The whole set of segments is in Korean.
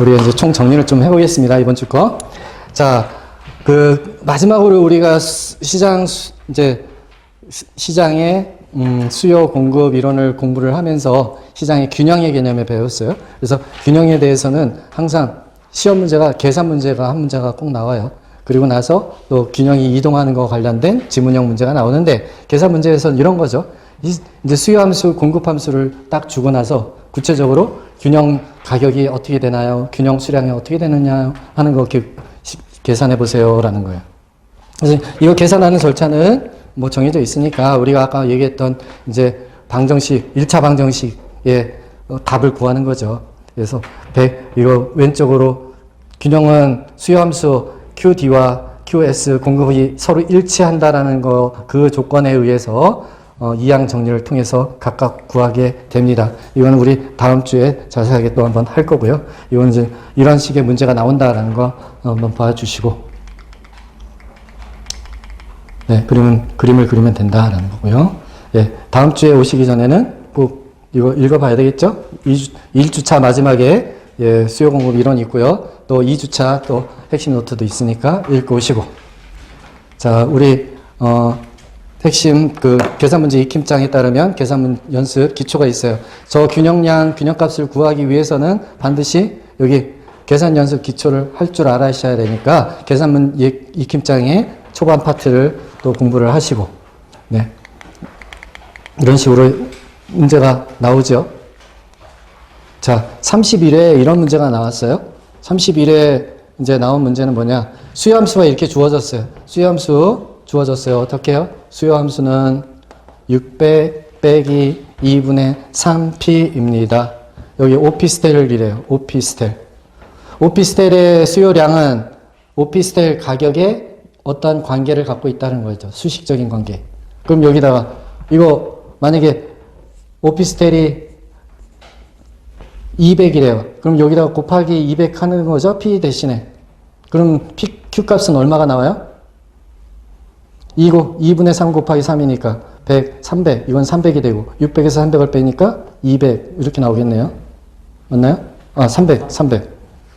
우리 이제 총 정리를 좀 해보겠습니다. 이번 주 거. 자, 그 마지막으로 우리가 수- 시장 수- 이제 시- 시장의 음, 수요 공급 이론을 공부를 하면서 시장의 균형의 개념을 배웠어요. 그래서 균형에 대해서는 항상 시험 문제가 계산 문제가 한 문제가 꼭 나와요. 그리고 나서 또 균형이 이동하는 거 관련된 지문형 문제가 나오는데 계산 문제에서는 이런 거죠. 이- 이제 수요 함수, 공급 함수를 딱 주고 나서 구체적으로 균형 가격이 어떻게 되나요? 균형 수량이 어떻게 되느냐 하는 거 계산해 보세요라는 거예요. 그래서 이거 계산하는 절차는 뭐 정해져 있으니까 우리가 아까 얘기했던 이제 방정식, 1차 방정식의 어, 답을 구하는 거죠. 그래서 100, 이거 왼쪽으로 균형은 수요함수 QD와 QS 공급이 서로 일치한다라는 거 그 조건에 의해서 어, 이항 정리를 통해서 각각 구하게 됩니다. 이거는 우리 다음 주에 자세하게 또 한번 할 거고요. 이건 이제 이런 식의 문제가 나온다라는 거 한번 봐주시고. 네, 그림은, 그림을 그리면 된다라는 거고요. 예, 다음 주에 오시기 전에는 꼭 이거 읽어봐야 되겠죠? 2주, 1주차 마지막에 예, 수요 공급 이론이 있고요. 또 2주차 또 핵심 노트도 있으니까 읽고 오시고. 자, 우리, 어, 핵심 그 계산 문제 익힘장에 따르면 계산 문 연습 기초가 있어요. 저 균형량, 균형값을 구하기 위해서는 반드시 여기 계산 연습 기초를 할 줄 알아셔야 되니까 계산 문 예- 익힘장의 초반 파트를 또 공부를 하시고, 네. 이런 식으로 문제가 나오죠. 자, 31회 이런 문제가 나왔어요. 31회 이제 나온 문제는 뭐냐? 수요함수가 이렇게 주어졌어요. 수요함수 주어졌어요. 어떻게 해요? 수요 함수는 600 빼기 2분의 3p입니다. 여기 오피스텔을 이래요. 오피스텔. 오피스텔의 수요량은 오피스텔 가격에 어떤 관계를 갖고 있다는 거죠. 수식적인 관계. 그럼 여기다가 이거 만약에 오피스텔이 200이래요. 그럼 여기다가 곱하기 200 하는 거죠? P 대신에. 그럼 P, Q 값은 얼마가 나와요? 2, 2분의 3 곱하기 3이니까 100, 300. 이건 300이 되고 600에서 300을 빼니까 200 이렇게 나오겠네요. 맞나요? 아, 300, 300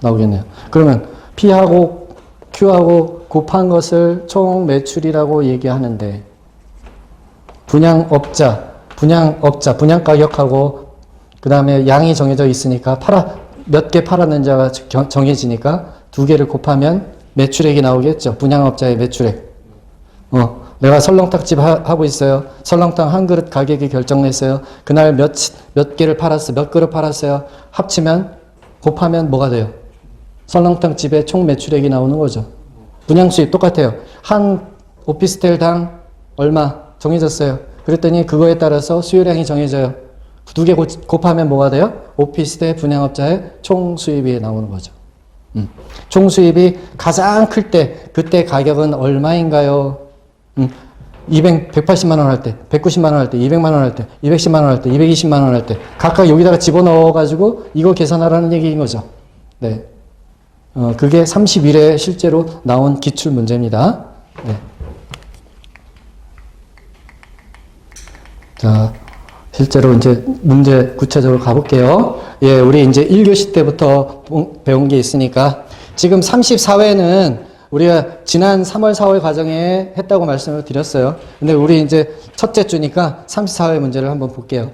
나오겠네요. 그러면 P하고 Q하고 곱한 것을 총 매출이라고 얘기하는데 분양업자, 분양업자, 분양가격하고 그 다음에 양이 정해져 있으니까 팔아, 몇 개 팔았는지가 정- 정해지니까 두 개를 곱하면 매출액이 나오겠죠. 분양업자의 매출액. 어, 내가 설렁탕집 하, 하고 있어요. 설렁탕 한 그릇 가격이 결정됐어요. 그날 몇, 몇 개를 팔았어, 몇 그릇 팔았어요. 합치면, 곱하면 뭐가 돼요? 설렁탕 집의 총 매출액이 나오는 거죠. 분양 수입 똑같아요. 한 오피스텔당 얼마 정해졌어요. 그랬더니 그거에 따라서 수요량이 정해져요. 두 개 곱하면 뭐가 돼요? 오피스텔 분양업자의 총 수입이 나오는 거죠. 음. 총 수입이 가장 클 때 그때 가격은 얼마인가요? 음. 200, 180만 원 할 때, 190만 원 할 때, 200만 원 할 때, 210만 원 할 때, 220만 원 할 때 각각 여기다가 집어넣어 가지고 이거 계산하라는 얘기인 거죠. 네. 어, 그게 31회 실제로 나온 기출 문제입니다. 네. 자, 실제로 이제 문제 구체적으로 가볼게요. 예, 우리 이제 1교시 때부터 보- 배운 게 있으니까 지금 34회는 우리가 지난 3월, 4월 과정에 했다고 말씀을 드렸어요. 근데 우리 이제 첫째 주니까 34회 문제를 한번 볼게요.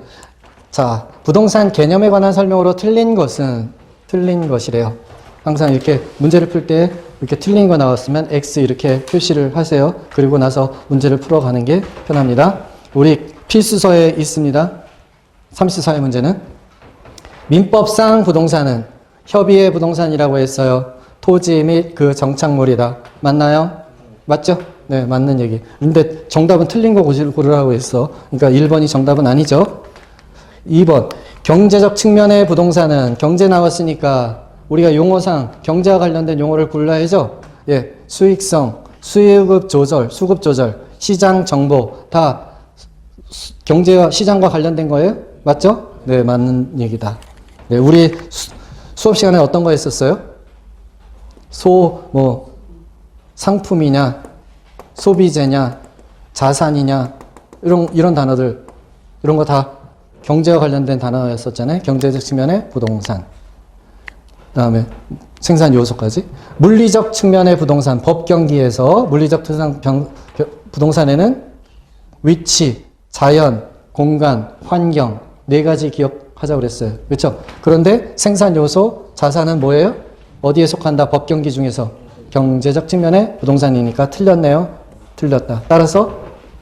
자, 부동산 개념에 관한 설명으로 틀린 것은 틀린 것이래요. 항상 이렇게 문제를 풀 때 이렇게 틀린 거 나왔으면 X 이렇게 표시를 하세요. 그리고 나서 문제를 풀어가는 게 편합니다. 우리 필수서에 있습니다. 34회 문제는 민법상 부동산은 협의의 부동산이라고 했어요. 토지 및 그 정착물이다. 맞나요? 맞죠? 네, 맞는 얘기. 근데 정답은 틀린 거 고르라고 했어. 그러니까 1번이 정답은 아니죠. 2번. 경제적 측면의 부동산은 경제 나왔으니까 우리가 용어상 경제와 관련된 용어를 골라야죠. 예. 수익성, 수요급 조절, 수급 조절, 시장 정보 다 수- 경제와 시장과 관련된 거예요? 맞죠? 네, 맞는 얘기다. 네, 우리 수, 수업 시간에 어떤 거 했었어요? 소, 뭐, 상품이냐, 소비재냐, 자산이냐, 이런, 이런 단어들, 이런 거 다 경제와 관련된 단어였었잖아요. 경제적 측면의 부동산. 다음에 생산 요소까지. 물리적 측면의 부동산, 법 경기에서 물리적 특상 병- 겨- 부동산에는 위치, 자연, 공간, 환경 네 가지 기억하자고 그랬어요. 그렇죠? 그런데 생산 요소, 자산은 뭐예요? 어디에 속한다? 법 경기 중에서 경제적 측면의 부동산이니까 틀렸네요. 틀렸다. 따라서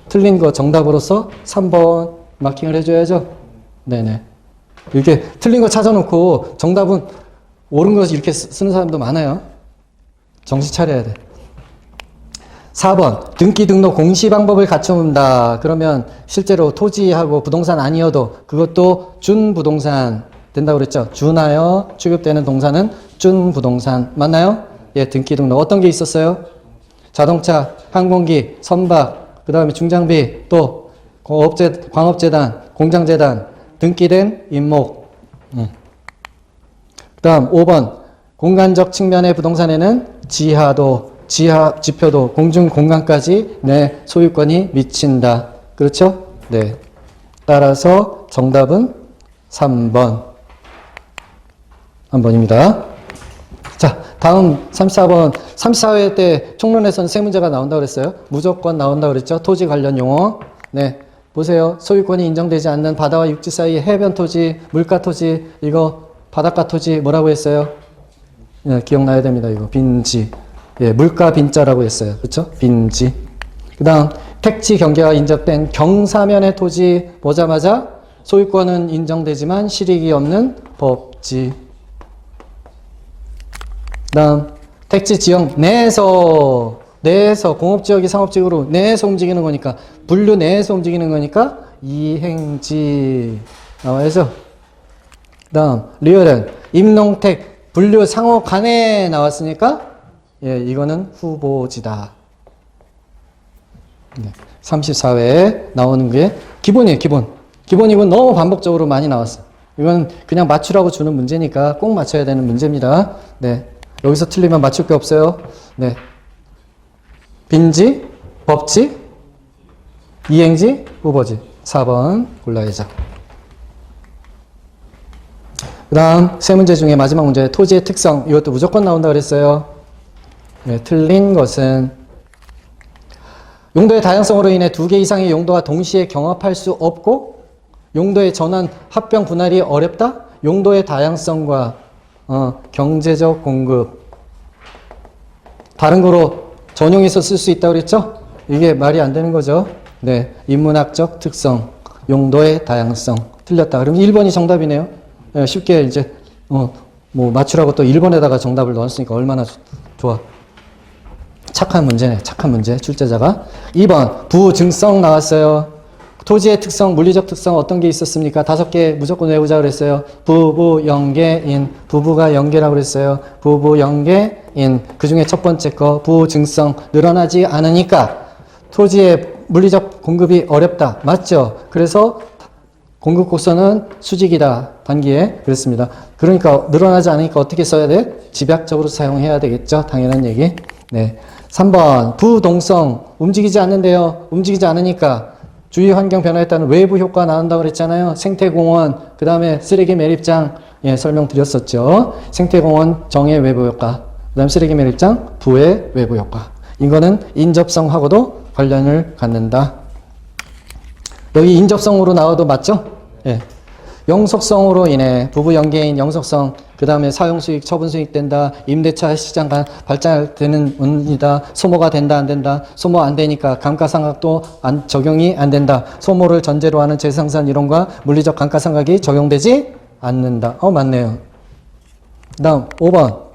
틀린 거 정답으로서 3번 마킹을 해줘야죠. 네네. 이렇게 틀린 거 찾아놓고 정답은 옳은 거 이렇게 쓰- 쓰는 사람도 많아요. 정신 차려야 돼. 4번 등기 등록 공시 방법을 갖춘다. 그러면 실제로 토지하고 부동산 아니어도 그것도 준 부동산 된다고 그랬죠. 준하여 취급되는 동사는 준 부동산 맞나요? 예, 등기 등록 어떤 게 있었어요? 자동차, 항공기, 선박, 그 다음에 중장비, 또 업재, 광업재단, 공장재단, 등기된 임목. 음. 그 다음 5번 공간적 측면의 부동산에는 지하도, 지하 지표도, 공중 공간까지 내 소유권이 미친다. 그렇죠? 네. 따라서 정답은 3번. 3번입니다. 자, 다음 34번. 34회 때 총론에서는 세 문제가 나온다고 그랬어요. 무조건 나온다고 그랬죠. 토지 관련 용어. 네. 보세요. 소유권이 인정되지 않는 바다와 육지 사이 해변 토지, 물가 토지, 이거 바닷가 토지 뭐라고 했어요? 예, 기억나야 됩니다. 이거 빈지. 예, 물가 빈자라고 했어요. 그렇죠? 빈지. 그다음 택지 경계가 인접된 경사면의 토지 보자마자 소유권은 인정되지만 실익이 없는 법지. 그다음 택지 지역 내에서 내에서 공업지역이 상업지역으로 내에서 움직이는 거니까 분류 내에서 움직이는 거니까 이행지 나와야죠. 그다음 리얼은 임농택 분류 상호 간에 나왔으니까 예 이거는 후보지다. 네, 34회에 나오는 게 기본이에요 기본. 기본이고 너무 반복적으로 많이 나왔어. 이건 그냥 맞추라고 주는 문제니까 꼭 맞춰야 되는 문제입니다. 네. 여기서 틀리면 맞출 게 없어요. 네. 빈지, 법지, 이행지, 후보지. 4번 골라야죠. 그 다음 세 문제 중에 마지막 문제 토지의 특성 이것도 무조건 나온다 그랬어요. 네, 틀린 것은 용도의 다양성으로 인해 두 개 이상의 용도가 동시에 경합할 수 없고 용도의 전환 합병 분할이 어렵다. 용도의 다양성과 어, 경제적 공급 다른 거로 전용해서 쓸 수 있다고 그랬죠? 이게 말이 안 되는 거죠. 네, 인문학적 특성, 용도의 다양성 틀렸다. 그럼 1번이 정답이네요. 예, 쉽게 이제 어, 뭐 맞추라고 또 1번에다가 정답을 넣었으니까 얼마나 좋- 좋아. 착한 문제네. 착한 문제. 출제자가 2번 부증성 나왔어요. 토지의 특성, 물리적 특성 어떤 게 있었습니까? 다섯 개 무조건 외우자 그랬어요. 부부 연계인 부부가 연계라고 그랬어요. 부부 연계인 그 중에 첫 번째 거 부증성 늘어나지 않으니까 토지의 물리적 공급이 어렵다. 맞죠? 그래서 공급 곡선은 수직이다. 단기에 그랬습니다. 그러니까 늘어나지 않으니까 어떻게 써야 돼? 집약적으로 사용해야 되겠죠. 당연한 얘기. 네. 3번 부동성 움직이지 않는데요. 움직이지 않으니까 주위 환경 변화에 따른 외부 효과 나온다고 그랬잖아요. 생태공원, 그 다음에 쓰레기 매립장, 예, 설명드렸었죠. 생태공원 정의 외부 효과, 그 다음 쓰레기 매립장 부의 외부 효과. 이거는 인접성하고도 관련을 갖는다. 여기 인접성으로 나와도 맞죠? 예. 영속성으로 인해 부부 연계인 영속성, 그 다음에 사용 수익, 처분 수익 된다, 임대차 시장 간 발달되는 운이다, 소모가 된다, 안 된다, 소모 안 되니까 감가상각도 안, 적용이 안 된다, 소모를 전제로 하는 재생산 이론과 물리적 감가상각이 적용되지 않는다. 어, 맞네요. 그 다음, 5번.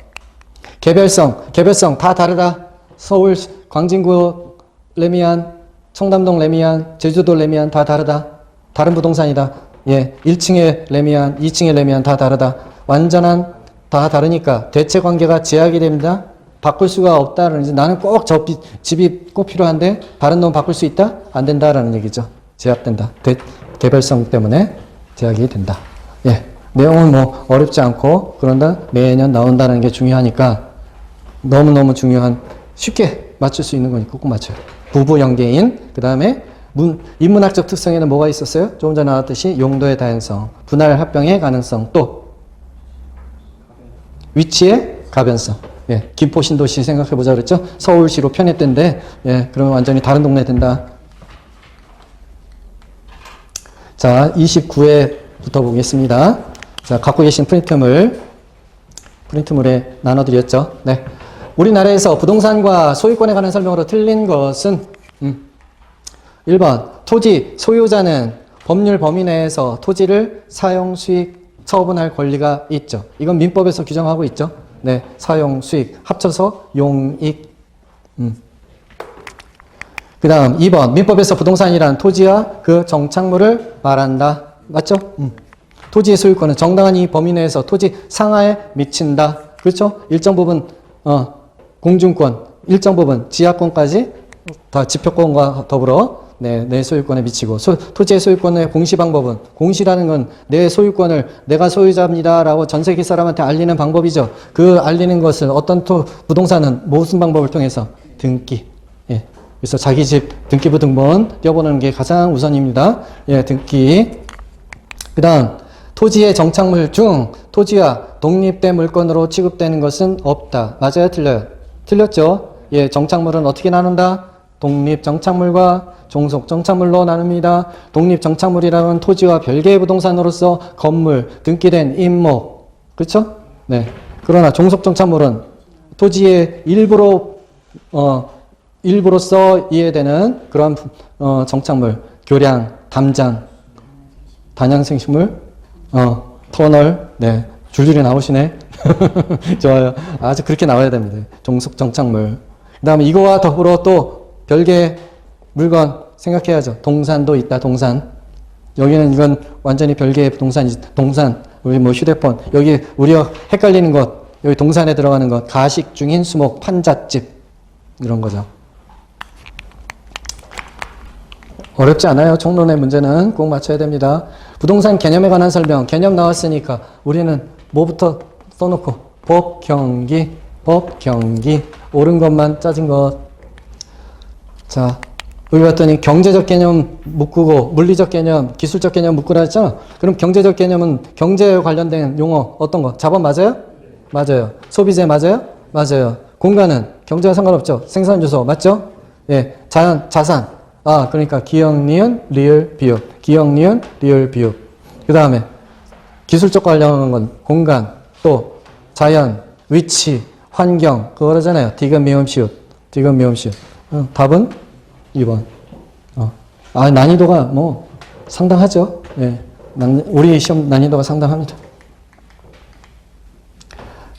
개별성, 개별성 다 다르다. 서울, 광진구 레미안, 청담동 레미안, 제주도 레미안 다 다르다. 다른 부동산이다. 예, 1층의 레미안, 2층의 레미안 다 다르다. 완전한 다 다르니까 대체 관계가 제약이 됩니다. 바꿀 수가 없다는 이제 나는 꼭 저 집이 꼭 필요한데 다른 놈 바꿀 수 있다? 안 된다라는 얘기죠. 제약된다. 대, 개별성 때문에 제약이 된다. 예. 내용은 뭐 어렵지 않고 그런다 매년 나온다는 게 중요하니까 너무너무 중요한 쉽게 맞출 수 있는 거니까 꼭 맞춰요. 부부 연계인 그다음에 문, 인문학적 특성에는 뭐가 있었어요? 조금 전에 나왔듯이 용도의 다양성, 분할 합병의 가능성, 또 위치의 가변성. 예, 김포 신도시 생각해 보자 그랬죠? 서울시로 편입된데, 예, 그러면 완전히 다른 동네 된다. 자, 29회부터 보겠습니다. 자, 갖고 계신 프린트물, 프린트물에 나눠드렸죠. 네. 우리나라에서 부동산과 소유권에 관한 설명으로 틀린 것은, 음, 1번, 토지 소유자는 법률 범위 내에서 토지를 사용, 수익, 처분할 권리가 있죠. 이건 민법에서 규정하고 있죠. 네, 사용, 수익, 합쳐서 용익. 음. 그 다음 2번, 민법에서 부동산이란 토지와 그 정착물을 말한다. 맞죠? 음. 토지의 소유권은 정당한 이 범위 내에서 토지 상하에 미친다. 그렇죠? 일정 부분, 어, 공중권, 일정 부분 지하권까지 다 지표권과 더불어 네, 내 소유권에 미치고 소, 토지의 소유권의 공시 방법은 공시라는 건 내 소유권을 내가 소유자입니다라고 전 세계 사람한테 알리는 방법이죠. 그 알리는 것을 어떤 토, 부동산은 무슨 방법을 통해서 등기. 예. 그래서 자기 집 등기부 등본 떼어보는 게 가장 우선입니다. 예, 등기. 그다음 토지의 정착물 중 토지와 독립된 물건으로 취급되는 것은 없다. 맞아요, 틀려요? 틀렸죠? 예, 정착물은 어떻게 나눈다? 독립 정착물과 종속 정착물로 나눕니다. 독립 정착물이라는 토지와 별개의 부동산으로서 건물, 등기된 임목, 그렇죠? 네. 그러나 종속 정착물은 토지의 일부로 어 일부로서 이해되는 그런 어 정착물, 교량, 담장, 단양생식물, 어 터널, 네. 줄줄이 나오시네. 좋아요. 아주 그렇게 나와야 됩니다. 종속 정착물. 그 다음에 이거와 더불어 또 별개 물건 생각해야죠. 동산도 있다. 동산. 여기는 이건 완전히 별개의 동산이지. 동산. 우리 뭐 휴대폰. 여기 우리가 헷갈리는 것. 여기 동산에 들어가는 것. 가식, 중인, 수목, 판잣집. 이런 거죠. 어렵지 않아요. 총론의 문제는 꼭 맞춰야 됩니다. 부동산 개념에 관한 설명. 개념 나왔으니까 우리는 뭐부터 써놓고 법, 경기, 법, 경기. 옳은 것만 짜진 것. 자, 여기 봤더니 경제적 개념 묶고 물리적 개념, 기술적 개념 묶으라 했잖아. 그럼 경제적 개념은 경제에 관련된 용어 어떤 거? 자본 맞아요? 맞아요. 소비재 맞아요? 맞아요. 공간은 경제와 상관없죠. 생산 주소 맞죠? 예. 자연, 자산. 아, 그러니까 기억, 니은, 리을, 비읍. 기억, 니은, 리을, 비읍. 그 다음에 기술적 관련한 건 공간, 또 자연, 위치, 환경. 그거 그러잖아요. 디귿, 미음, 시옷. 디귿, 미음, 시옷. 어, 답은 2번. 어. 아, 난이도가 뭐 상당하죠. 예. 난, 우리 시험 난이도가 상당합니다.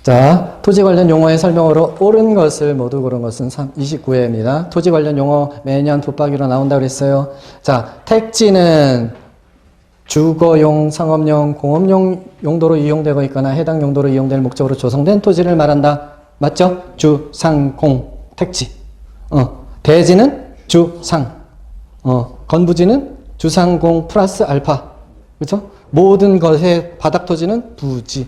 자, 토지 관련 용어의 설명으로 옳은 것을 모두 고른 것은 29회입니다. 토지 관련 용어 매년 붙박이로 나온다고 그랬어요. 자, 택지는 주거용, 상업용, 공업용 용도로 이용되고 있거나 해당 용도로 이용될 목적으로 조성된 토지를 말한다. 맞죠? 주, 상, 공, 택지. 어, 대지는 주, 상. 어, 건부지는 주상공 플러스 알파. 그렇죠? 모든 것의 바닥 토지는 부지.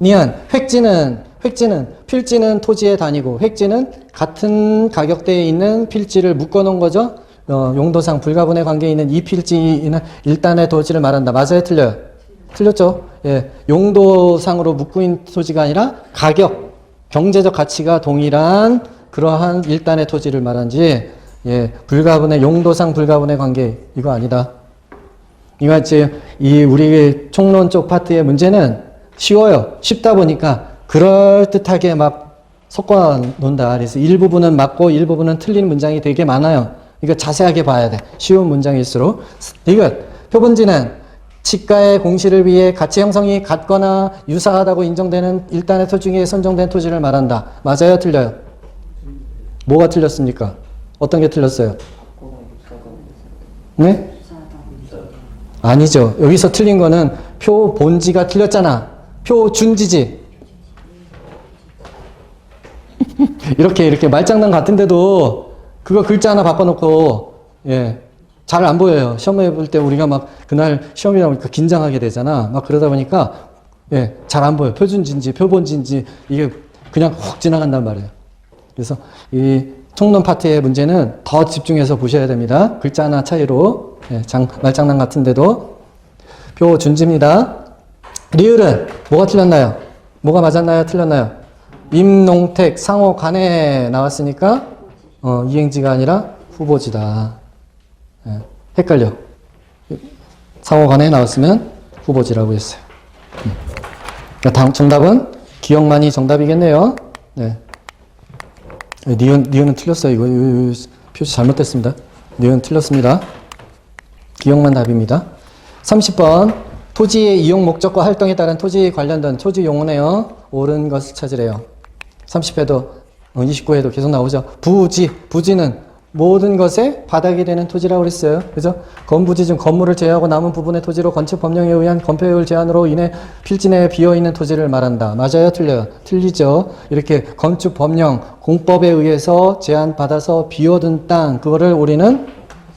니은 획지는 획지는 필지는 토지의 단위고 획지는 같은 가격대에 있는 필지를 묶어 놓은 거죠. 어, 용도상 불가분의 관계에 있는 이 필지는 일단의 토지를 말한다. 맞아요, 틀려요? 틀렸죠? 예. 용도상으로 묶고 있는 토지가 아니라 가격, 경제적 가치가 동일한 그러한 일단의 토지를 말한지 예, 불가분의 용도상 불가분의 관계 이거 아니다. 이거 지금 이 우리 총론 쪽 파트의 문제는 쉬워요. 쉽다 보니까 그럴듯하게 막 섞어 놓는다. 그래서 일부분은 맞고 일부분은 틀린 문장이 되게 많아요. 이거 자세하게 봐야 돼. 쉬운 문장일수록. 이거 표본지는 치가의 공시를 위해 가치 형성이 같거나 유사하다고 인정되는 일단의 토 중에 선정된 토지를 말한다. 맞아요? 틀려요? 뭐가 틀렸습니까? 어떤 게 틀렸어요? 네? 아니죠. 여기서 틀린 거는 표 본지가 틀렸잖아. 표 준지지. 이렇게 이렇게 말장난 같은데도 그거 글자 하나 바꿔놓고 예. 잘 안 보여요. 시험에 볼때 우리가 막 그날 시험이다 보니까 긴장하게 되잖아. 막 그러다 보니까 예, 잘 안 보여. 표준지인지 표본지인지 이게 그냥 훅 지나간단 말이에요. 그래서 이 총론 파트의 문제는 더 집중해서 보셔야 됩니다. 글자 하나 차이로 예, 장, 말장난 같은데도 표 준지입니다. 리을은 뭐가 틀렸나요? 뭐가 맞았나요? 틀렸나요? 임농택 상호 간에 나왔으니까 어, 이행지가 아니라 후보지다. 예, 헷갈려. 상호 간에 나왔으면 후보지라고 했어요. 음. 그러니까 당- 정답은 기억만이 정답이겠네요. 네. 네, 니은, 니은은 틀렸어요. 이거, 이거, 이거 표시 잘못됐습니다. 니은 틀렸습니다. 기억만 답입니다. 30번. 토지의 이용 목적과 활동에 따른 토지 관련된 토지 용어네요. 옳은 것을 찾으래요. 30회도, 29회도 계속 나오죠. 부지, 부지는 모든 것의 바닥이 되는 토지라고 그랬어요. 그죠? 건부지 중 건물을 제외하고 남은 부분의 토지로 건축 법령에 의한 건폐율 제한으로 인해 필지 내에 비어 있는 토지를 말한다. 맞아요? 틀려요? 틀리죠? 이렇게 건축 법령, 공법에 의해서 제한 받아서 비워둔 땅, 그거를 우리는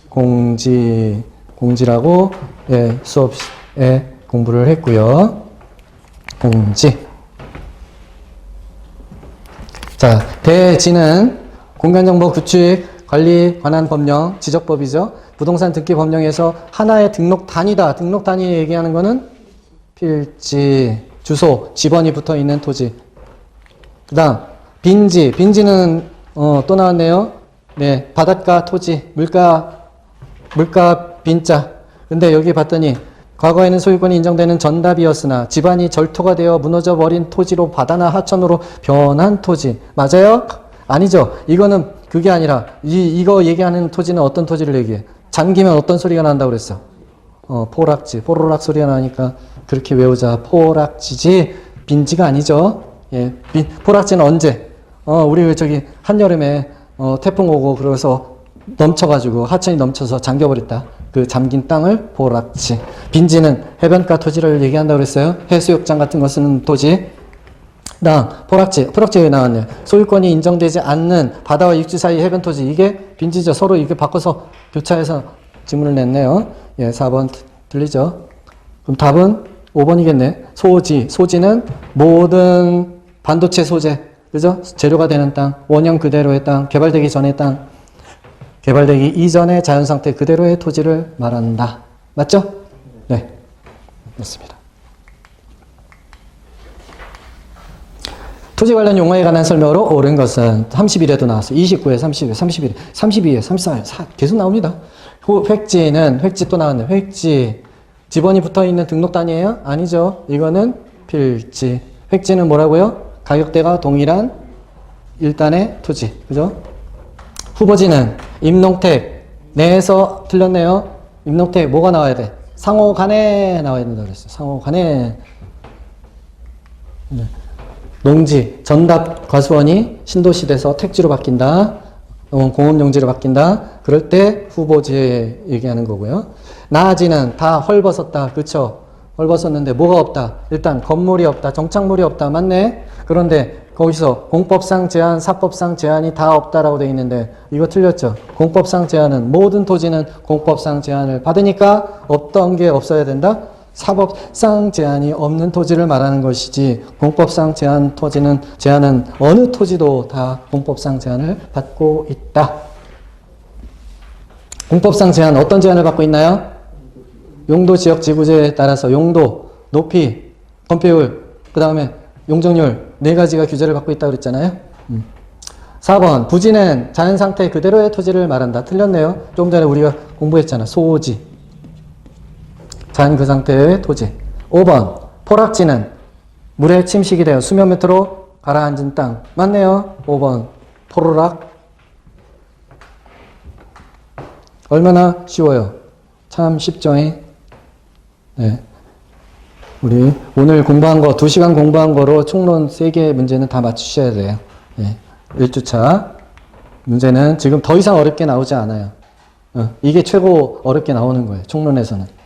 공지, 공지라고 예, 수업에 공부를 했고요. 공지. 자, 대지는 공간정보 구축 관리 관한 법령 지적법이죠. 부동산 등기 법령에서 하나의 등록 단위다. 등록 단위 얘기하는 거는 필지, 주소, 지번이 붙어 있는 토지. 그 다음 빈지, 빈지는 어, 또 나왔네요. 네, 바닷가 토지, 물가 물가 빈자. 근데 여기 봤더니 과거에는 소유권이 인정되는 전답이었으나 집안이 절토가 되어 무너져 버린 토지로 바다나 하천으로 변한 토지. 맞아요? 아니죠. 이거는 그게 아니라 이 이거 얘기하는 토지는 어떤 토지를 얘기해? 잠기면 어떤 소리가 난다고 그랬어? 어, 포락지. 포로락 소리가 나니까 그렇게 외우자. 포락지지 빈지가 아니죠. 예. 빈, 포락지는 언제? 어, 우리 저기 한여름에 어, 태풍 오고 그래서 넘쳐가지고 하천이 넘쳐서 잠겨버렸다. 그 잠긴 땅을 포락지. 빈지는 해변가 토지를 얘기한다고 그랬어요. 해수욕장 같은 거 쓰는 토지. 나 포락지, 포락지 왜 나왔냐? 소유권이 인정되지 않는 바다와 육지 사이 해변 토지 이게 빈지죠. 서로 이게 바꿔서 교차해서 지문을 냈네요. 예, 4번 들리죠? 그럼 답은 5번이겠네. 소지, 소지는 모든 반도체 소재, 그죠? 재료가 되는 땅, 원형 그대로의 땅, 개발되기 전의 땅, 개발되기 이전의 자연 상태 그대로의 토지를 말한다. 맞죠? 네. 맞습니다. 토지 관련 용어에 관한 설명으로 옳은 것은 31에도 나왔어요. 29에 30에 31에 32에 34에 4 계속 나옵니다. 호- 획지는 획지 또 나왔네요. 획지 지번이 붙어 있는 등록 단위예요? 아니죠. 이거는 필지. 획지는 뭐라고요? 가격대가 동일한 일단의 토지. 그죠? 후보지는 임농택 내에서 틀렸네요. 임농택 뭐가 나와야 돼? 상호 간에 나와야 된다 그랬어요. 상호 간에 네. 농지 전답 과수원이 신도시돼서 택지로 바뀐다. 어, 공업용지로 바뀐다. 그럴 때 후보지에 얘기하는 거고요. 나아지는 다 헐벗었다. 그쵸? 헐벗었는데 뭐가 없다. 일단 건물이 없다. 정착물이 없다. 맞네? 그런데 거기서 공법상 제한, 사법상 제한이 다 없다라고 돼 있는데 이거 틀렸죠? 공법상 제한은 모든 토지는 공법상 제한을 받으니까 없던 게 없어야 된다? 사법상 제한이 없는 토지를 말하는 것이지 공법상 제한 토지는 제한은 어느 토지도 다 공법상 제한을 받고 있다. 공법상 제한 어떤 제한을 받고 있나요? 용도 지역 지구제에 따라서 용도, 높이, 건폐율, 그 다음에 용적률 네 가지가 규제를 받고 있다고 그랬잖아요. 음. 4번 부지는 자연 상태 그대로의 토지를 말한다. 틀렸네요. 조금 전에 우리가 공부했잖아. 소지. 자연 그 상태의 토지. 5번 포락지는 물에 침식이 되어 수면 밑으로 가라앉은 땅. 맞네요. 5번 포로락. 얼마나 쉬워요. 참 쉽죠. 네. 우리 오늘 공부한 거, 2시간 공부한 거로 총론 3개 문제는 다 맞추셔야 돼요. 네. 1주차. 문제는 지금 더 이상 어렵게 나오지 않아요. 어, 이게 최고 어렵게 나오는 거예요. 총론에서는.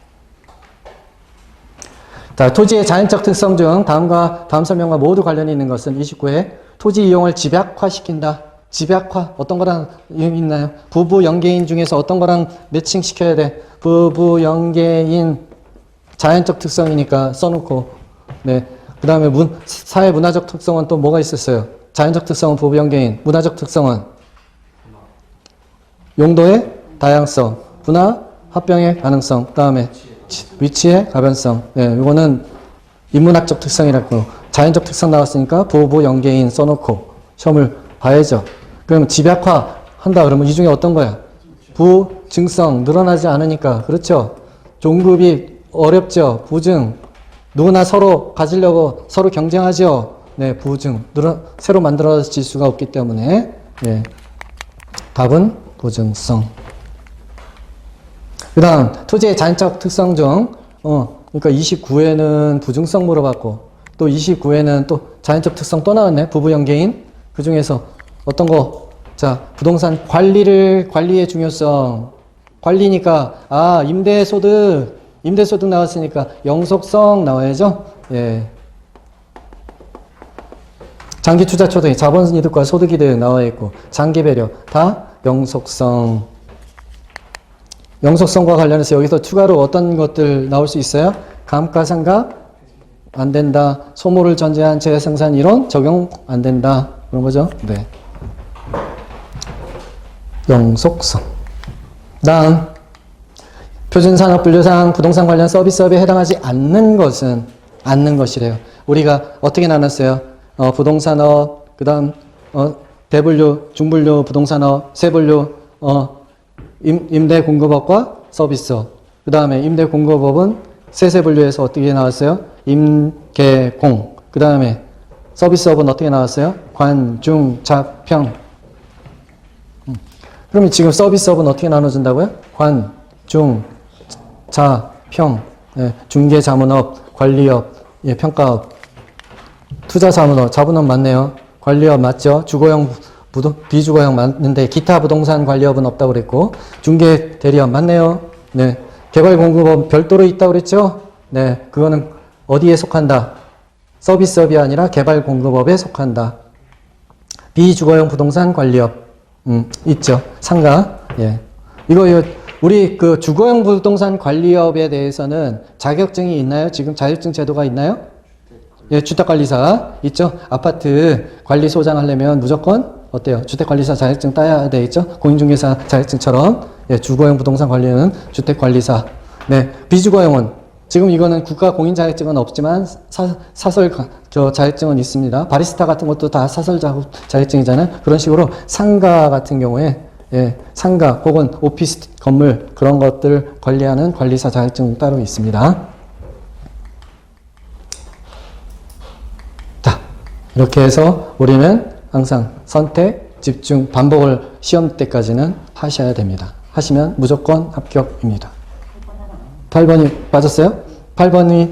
자, 토지의 자연적 특성 중 다음과 다음 설명과 모두 관련이 있는 것은 29회 토지 이용을 집약화시킨다. 집약화 어떤 거랑 있나요? 부부 연계인 중에서 어떤 거랑 매칭 시켜야 돼? 부부 연계인 자연적 특성이니까 써놓고 네. 그 다음에 문 사회 문화적 특성은 또 뭐가 있었어요? 자연적 특성은 부부 연계인, 문화적 특성은 용도의 다양성, 분화 합병의 가능성, 그 다음에 위치의 가변성. 예, 이거는 인문학적 특성이라고 자연적 특성 나왔으니까 부부 연계인 써놓고 시험을 봐야죠. 그럼 집약화 한다 그러면 이 중에 어떤 거야? 부증성 늘어나지 않으니까 그렇죠. 종급이 어렵죠. 부증 누구나 서로 가지려고 서로 경쟁하죠. 네, 부증 늘어 새로 만들어질 수가 없기 때문에 예. 답은 부증성. 그 다음 토지의 자연적 특성 중 어, 그러니까 29회는 부증성 물어봤고 또 29회는 또 자연적 특성 또 나왔네. 부부 연계인 그 중에서 어떤 거? 자, 부동산 관리를 관리의 중요성. 관리니까 아, 임대 소득. 임대 소득 나왔으니까 영속성 나와야죠. 예. 장기 투자 초등 자본 이득과 소득 이득 나와 있고 장기 배려 다 영속성. 영속성과 관련해서 여기서 추가로 어떤 것들 나올 수 있어요? 감가상각 안 된다. 소모를 전제한 재생산 이론 적용 안 된다. 그런 거죠. 네. 영속성. 다음 표준산업분류상 부동산 관련 서비스업에 해당하지 않는 것은 않는 것이래요. 우리가 어떻게 나눴어요? 어, 부동산업, 그 다음 어, 대분류, 중분류, 부동산업, 세분류, 어, 임, 임대 공급업과 서비스업. 그 다음에 임대 공급업은 세세 분류에서 어떻게 나왔어요? 임계공. 그 다음에 서비스업은 어떻게 나왔어요? 관, 중, 자, 평. 음. 그러면 지금 서비스업은 어떻게 나눠진다고요? 관, 중, 자, 평. 예, 중개 자문업, 관리업, 예, 평가업. 투자 자문업, 자본업 맞네요. 관리업 맞죠? 주거형 부동, 비주거형 맞는데 기타 부동산 관리업은 없다고 그랬고 중개 대리업 맞네요. 네. 개발 공급업 별도로 있다고 그랬죠? 네. 그거는 어디에 속한다? 서비스업이 아니라 개발 공급업에 속한다. 비주거형 부동산 관리업 음, 있죠. 상가. 예. 이거 우리 그 주거형 부동산 관리업에 대해서는 자격증이 있나요? 지금 자격증 제도가 있나요? 예, 주택관리사 있죠? 아파트 관리 소장하려면 무조건 어때요? 주택관리사 자격증 따야 돼 있죠? 공인중개사 자격증처럼 예, 주거형 부동산 관리는 주택관리사. 네, 비주거형은 지금 이거는 국가 공인 자격증은 없지만 사, 사설 가- 저 자격증은 있습니다. 바리스타 같은 것도 다 사설 자, 자격증이잖아요. 그런 식으로 상가 같은 경우에 예, 상가 혹은 오피스 건물 그런 것들 관리하는 관리사 자격증 따로 있습니다. 자, 이렇게 해서 우리는 항상 선택, 집중, 반복을 시험 때까지는 하셔야 됩니다. 하시면 무조건 합격입니다. 8번이 빠졌어요? 8번이,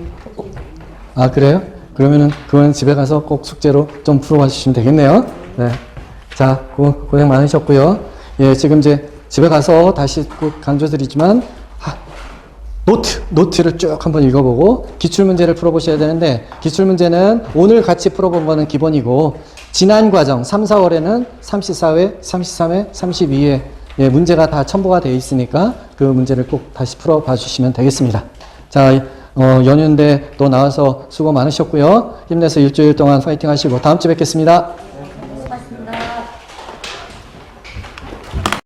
아, 그래요? 그러면은 그건 집에 가서 꼭 숙제로 좀 풀어봐 주시면 되겠네요. 네. 자, 고, 고생 많으셨고요. 예, 지금 이제 집에 가서 다시 꼭 강조드리지만, 하, 노트, 노트를 쭉 한번 읽어보고 기출문제를 풀어보셔야 되는데 기출문제는 오늘 같이 풀어본 거는 기본이고 지난 과정 3, 4월에는 34회, 33회, 32회 예, 문제가 다 첨부가 되어 있으니까 그 문제를 꼭 다시 풀어봐 주시면 되겠습니다. 자, 어, 연휴인데 또 나와서 수고 많으셨고요. 힘내서 일주일 동안 파이팅 하시고 다음 주에 뵙겠습니다.